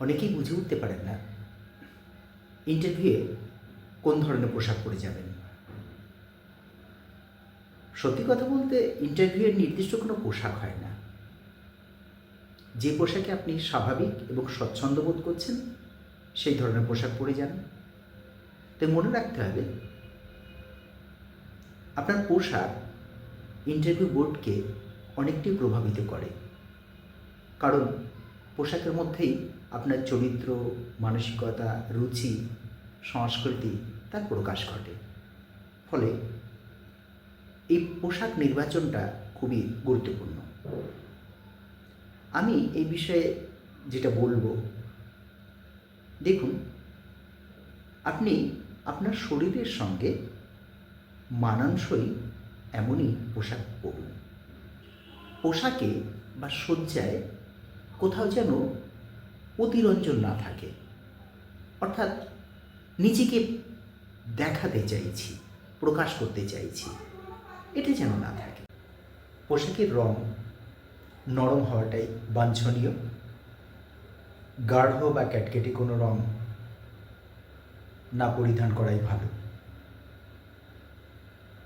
অনেকেই বুঝে উঠতে পারেন না ইন্টারভিউয়ে কোন ধরনের পোশাক পরে যাবেন। সত্যি কথা বলতে ইন্টারভিউয়ের নির্দিষ্ট কোনো পোশাক হয় না। যে পোশাকে আপনি স্বাভাবিক এবং স্বচ্ছন্দ বোধ করছেন, সেই ধরনের পোশাক পরে যান। তাই মনে রাখতে হবে, আপনার পোশাক ইন্টারভিউ বোর্ডকে অনেকটাই প্রভাবিত করে। কারণ পোশাকের মধ্যেই আপনার চরিত্র, মানসিকতা, রুচি, সংস্কৃতি তার প্রকাশ ঘটে। ফলে এই পোশাক নির্বাচনটা খুবই গুরুত্বপূর্ণ। আমি এই বিষয়ে যেটা বলব, দেখুন, আপনি আপনার শরীরের সঙ্গে মানানসই এমনই পোশাক পরুন। পোশাকে বা সজ্জায় কোথাও যেন অতিরঞ্জন না থাকে। অর্থাৎ নিজেকে দেখাতে চাইছি, প্রকাশ করতে চাইছি এটা যেন না থাকে। পোশাকের রং নরম হওয়াটাই বাঞ্ছনীয়। গাঢ় বা ক্যাটকেটে কোনো রং না পরিধান করাই ভালো।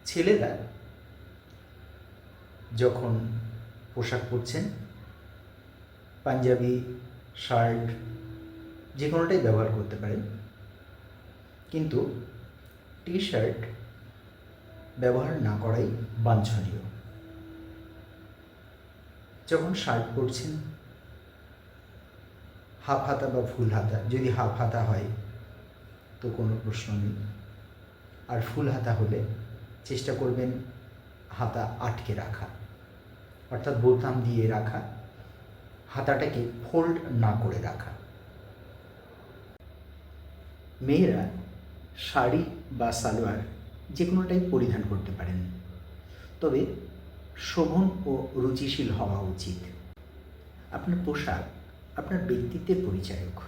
ছেলেরা যখন পোশাক পরছেন, পাঞ্জাবি শার্ট যে কোনোটাই ব্যবহার করতে পারেন। কিন্তু টি শার্ট ব্যবহার না করাই বাঞ্ছনীয়। যখন শার্ট পরছেন, হাফ হাতা বা ফুল হাতা, যদি হাফ হাতা হয়, তো কোনো প্রশ্ন নেই। আর ফুল হাতা হলে চেষ্টা করবেন হাতা আটকে রাখা, অর্থাৎ বোতাম দিয়ে রাখা হাতাটাকে ফোল্ড না করে রাখা। মেয়েরা শাড়ি বা সালোয়ার যে কোনোটাই পরিধান করতে পারেন। তবে শোভন ও রুচিশীল হওয়া উচিত। আপনার পোশাক আপনার ব্যক্তিত্বের পরিচায়ক।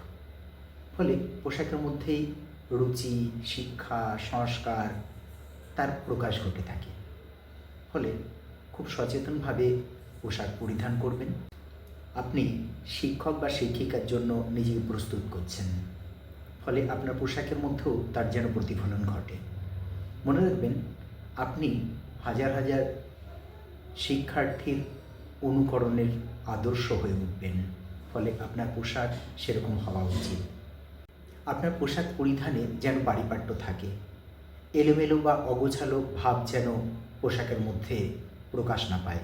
ফলে পোশাকের মধ্যেই রুচি, শিক্ষা, সংস্কার তার প্রকাশ ঘটে থাকে। ফলে খুব সচেতনভাবে পোশাক পরিধান করবেন। আপনি শিক্ষক বা শিক্ষিকার জন্য নিজেকে প্রস্তুত করছেন। ফলে আপনার পোশাকের মধ্যেও তার যেন প্রতিফলন ঘটে। মনে রাখবেন, আপনি হাজার হাজার শিক্ষার্থীর অনুকরণের আদর্শ হয়ে উঠবেন। ফলে আপনার পোশাক সেরকম হওয়া উচিত। আপনার পোশাক পরিধানে যেন পারিপাট্য থাকে। এলোমেলো বা অগোছালো ভাব যেন পোশাকের মধ্যে প্রকাশ না পায়।